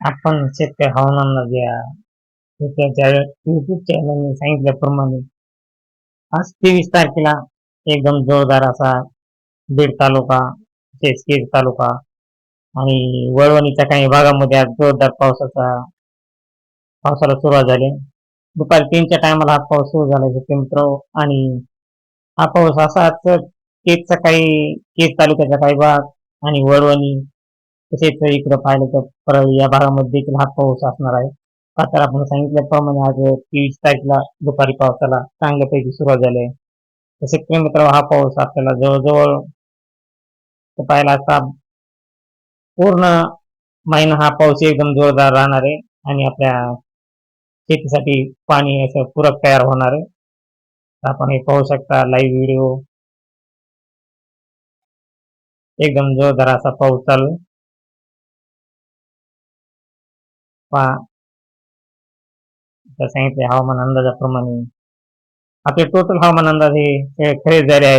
आपण शेतकरी हवामानला द्या त्याच्या युट्यूब चॅनलने सांगितल्याप्रमाणे आज तेवीस तारखेला एकदम जोरदार असा बीड तालुका केज तालुका आणि वळवणीच्या काही भागामध्ये आज जोरदार पावसाचा पावसाला सुरुवात झाली. दुपारी तीनच्या टायमाला हा पाऊस सुरू झाला शेतकरी मित्र आणि हा पाऊस असाच केजचा काही केज तालुक्याचा काही भाग आणि वळवणी तसेच इकडं पाहिलं तर परळी या भागामध्ये देखील हा पाऊस असणार आहे. का तर आपण सांगितल्याप्रमाणे आज तेवीस तारखेला दुपारी पावसाला चांगल्यापैकी सुरुवात झाली आहे. तसेच मित्र हा पाऊस आपल्याला जवळजवळ पाहिला असता पूर्ण महिना हा पाऊस एकदम जोरदार राहणार आहे आणि आपल्या शेतीसाठी पाणी असं पूरक तयार होणार आहे. तर आपण हे पाहू शकता लाईव्ह व्हिडिओ एकदम जोरदार असा पाऊस चालू पहा सांगितले हवामान अंदाजाप्रमाणे. आपले टोटल हवामान अंदाज हे हे झाले आहेत.